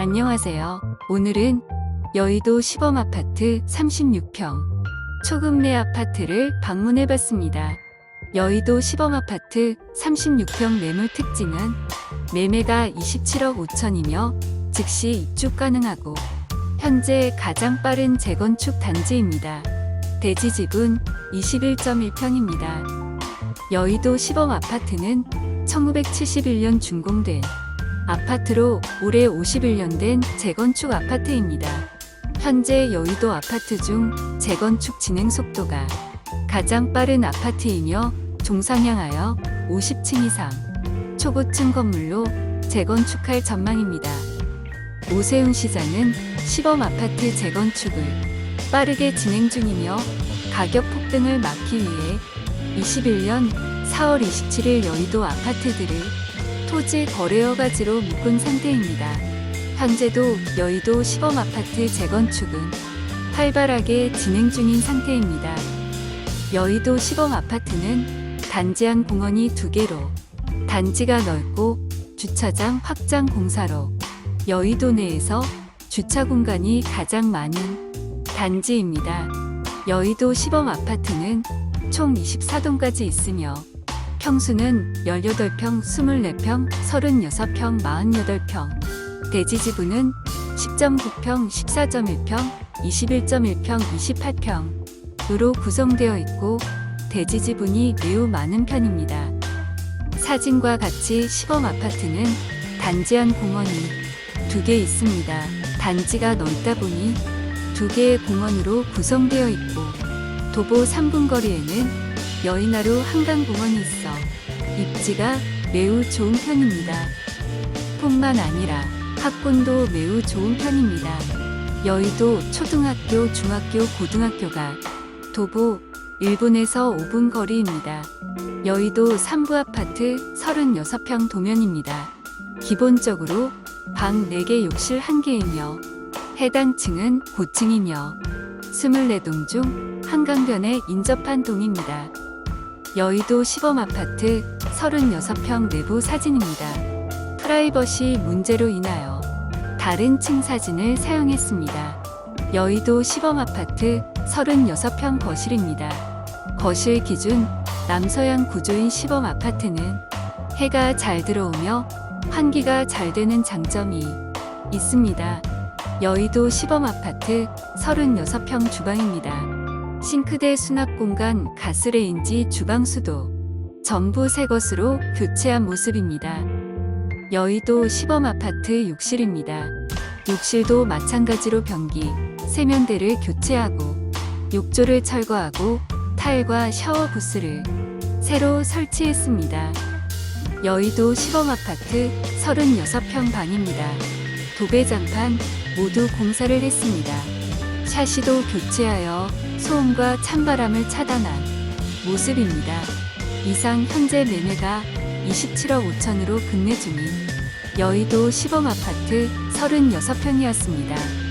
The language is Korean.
안녕하세요. 오늘은 여의도 시범 아파트 36평 초급내 아파트를 방문해 봤습니다. 여의도 시범 아파트 36평 매물 특징은 매매가 27억 5천이며 즉시 입주 가능하고 현재 가장 빠른 재건축 단지입니다. 대지 지분 21.1평입니다. 여의도 시범 아파트는 1971년 준공된 아파트로 올해 51년 된 재건축 아파트입니다. 현재 여의도 아파트 중 재건축 진행 속도가 가장 빠른 아파트이며 종상향하여 50층 이상 초고층 건물로 재건축할 전망입니다. 오세훈 시장은 시범 아파트 재건축을 빠르게 진행 중이며 가격 폭등을 막기 위해 21년 4월 27일 여의도 아파트들을 토지 거래여 가지로 묶은 상태입니다. 현재도 여의도 시범 아파트 재건축은 활발하게 진행 중인 상태입니다. 여의도 시범 아파트는 단지 안 공원이 두 개로 단지가 넓고 주차장 확장 공사로 여의도 내에서 주차 공간이 가장 많은 단지입니다. 여의도 시범 아파트는 총 24동까지 있으며 평수는 18평, 24평, 36평, 48평. 대지 지분은 10.9평, 14.1평, 21.1평, 28평으로 구성되어 있고 대지 지분이 매우 많은 편입니다. 사진과 같이 시범 아파트는 단지 안 공원이 두 개 있습니다. 단지가 넓다 보니 두 개의 공원으로 구성되어 있고 도보 3분 거리에는 여의나루 한강공원이 있어 입지가 매우 좋은 편입니다. 뿐만 아니라 학군도 매우 좋은 편입니다. 여의도 초등학교, 중학교, 고등학교가 도보 1분에서 5분 거리입니다. 여의도 3부 아파트 36평 도면입니다. 기본적으로 방 4개 욕실 1개이며 해당 층은 고층이며 24동 중 한강변에 인접한 동입니다. 여의도 시범 아파트 36평 내부 사진입니다. 프라이버시 문제로 인하여 다른 층 사진을 사용했습니다. 여의도 시범 아파트 36평 거실입니다. 거실 기준 남서양 구조인 시범 아파트는 해가 잘 들어오며 환기가 잘 되는 장점이 있습니다. 여의도 시범 아파트 36평 주방입니다. 싱크대 수납 공간, 가스레인지, 주방 수도 전부 새 것으로 교체한 모습입니다. 여의도 시범 아파트 욕실입니다. 욕실도 마찬가지로 변기, 세면대를 교체하고 욕조를 철거하고 타일과 샤워 부스를 새로 설치했습니다. 여의도 시범 아파트 36평 방입니다. 도배 장판 모두 공사를 했습니다. 샤시도 교체하여 소음과 찬바람을 차단한 모습입니다. 이상 현재 매매가 27억 5천으로 급매 중인 여의도 시범 아파트 36평이었습니다.